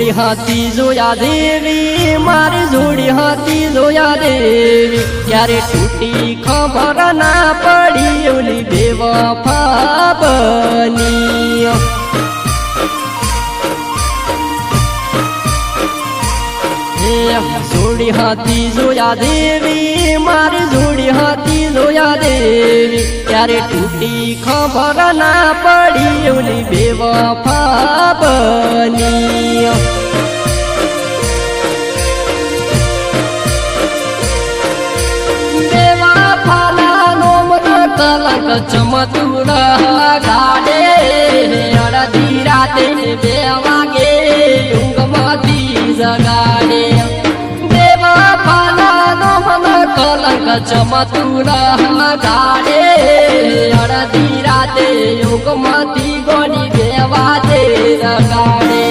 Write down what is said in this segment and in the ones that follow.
જોડી હાથી જોયા દેવી મારી જોડી હાથી જોયા દેવી ક્યારે તૂટી ખબર ના પડી ઓલી બેવફા બની જોડી હાથી જોયા દેવી મારી જોડી હાથી જોયા દેવી ત્યારે તૂટી ખબર ના પડી ઓલી બેવફા બની કલંક ચમતુડા ગાડે અડધી રાતે બે વાગે ઊંઘમાંથી જગાડે. બેવફાના નોમનો કલંક ચમતુડા ગાડે અડધી રાતે ઊંઘમાંથી વાગે જગાડે.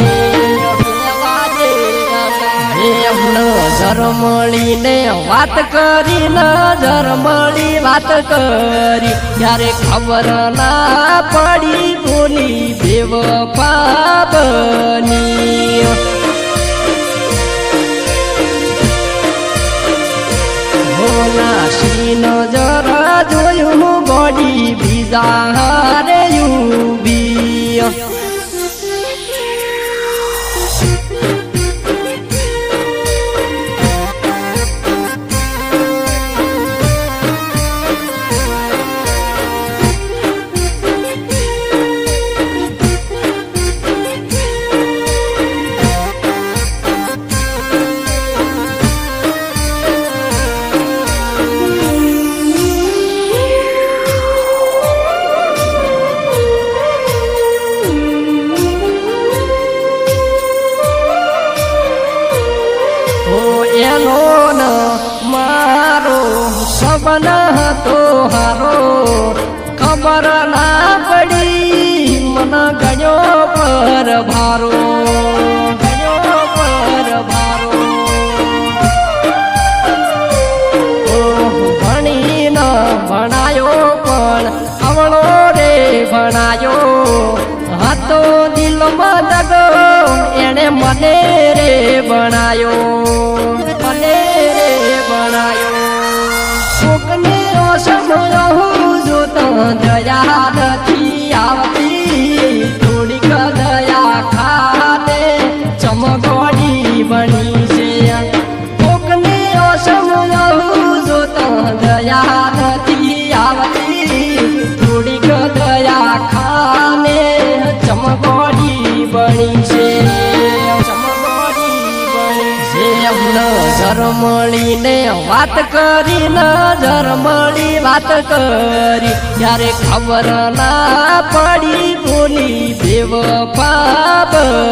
નજર મળીને વાત કરી નજર મળી વાત કરી. ત્યારે ખબર ના પડી બોલી દેવ પાપની હોનાશી નજર જોયું બોડી બીજા હારે યુબી એનો ન મારો સબન હતો હારો. ખબર ના પડી, મન ગયો પર ભારો. ભણાયો પણ અવળો રે ભણાયો. હતો દિલમાં દગો, એણે મને રે ભણાયો. મને રે ભણાયો કોકને સમય હું જોતો મળીને વાત કરી નજર મળી વાત કરી. ત્યારે ખબર ના પડી બોલી દેવ પાપની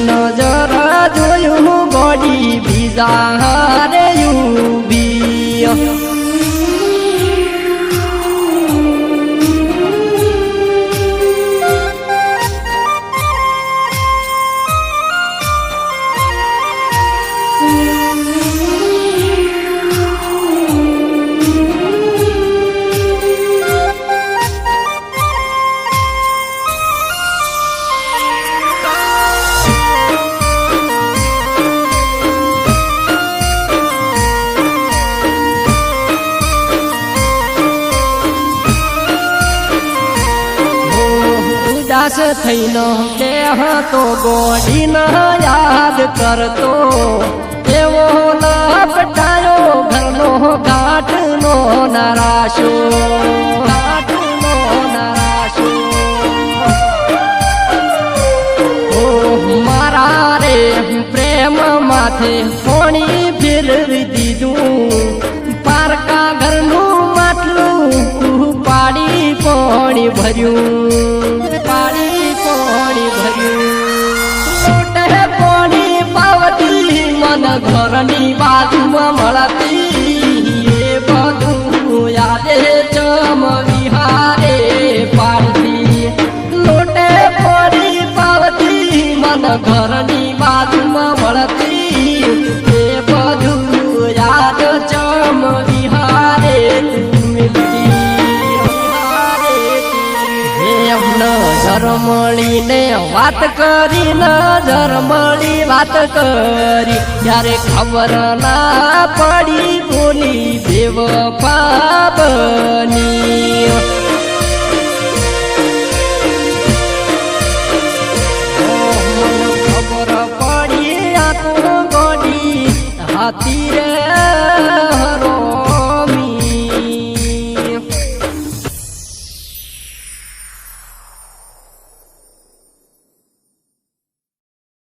નજર જોયું બોડી બીજા હારે યુબી ઉદાસ થઈનો દેહ તો ના યાદ કરતો. એવો લપટાયો ઘરનો ગાંઠનો નરાશો. ગાંઠનો નરાશો. ઓહ, મારા રે, પ્રેમ માથે પોણી ફેરવી દીધું. પારકા ઘરનું માટલું પાડી પોણી ભર્યું. મન ઘરની બાજુમાં મળતી નજર મળીને વાત કરી, નજર મળી વાત કરી. ત્યારે ખબર ના પડી બોલી દેવ પાપની. ખબર પડી આ ગોડી હાથી રે.